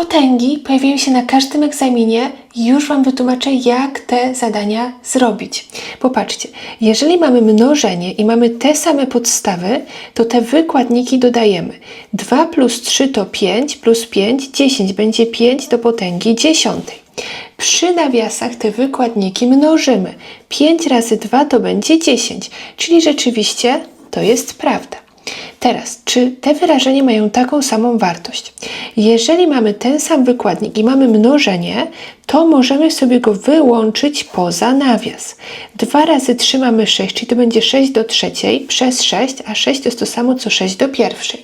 Potęgi pojawiają się na każdym egzaminie i już Wam wytłumaczę, jak te zadania zrobić. Popatrzcie, jeżeli mamy mnożenie i mamy te same podstawy, to te wykładniki dodajemy. 2 plus 3 to 5, plus 5, 10, będzie 5 do potęgi dziesiątej. Przy nawiasach te wykładniki mnożymy. 5 razy 2 to będzie 10, czyli rzeczywiście to jest prawda. Teraz, czy te wyrażenia mają taką samą wartość? Jeżeli mamy ten sam wykładnik i mamy mnożenie, to możemy sobie go wyłączyć poza nawias. 2 razy 3 mamy 6, czyli to będzie 6 do trzeciej przez 6, a 6 to jest to samo co 6 do pierwszej.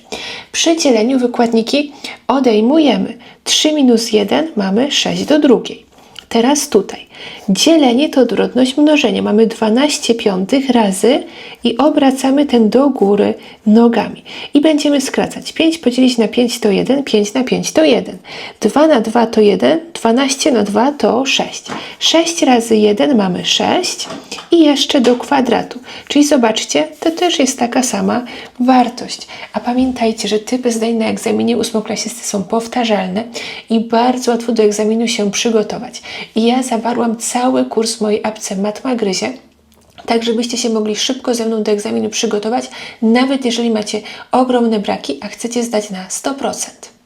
Przy dzieleniu wykładniki odejmujemy. 3 minus 1 mamy 6 do drugiej. Teraz tutaj. Dzielenie to odwrotność mnożenia. Mamy 12 piątych razy i obracamy ten do góry nogami. I będziemy skracać. 5 podzielić na 5 to 1, 5 na 5 to 1. 2 na 2 to 1, 12 na 2 to 6. 6 razy 1 mamy 6 i jeszcze do kwadratu. Czyli zobaczcie, to też jest taka sama wartość. A pamiętajcie, że typy zdań na egzaminie ósmoklasisty są powtarzalne i bardzo łatwo do egzaminu się przygotować. I ja zawarłam cały kurs mojej apce Matma Gryzie, tak żebyście się mogli szybko ze mną do egzaminu przygotować, nawet jeżeli macie ogromne braki, a chcecie zdać na 100%.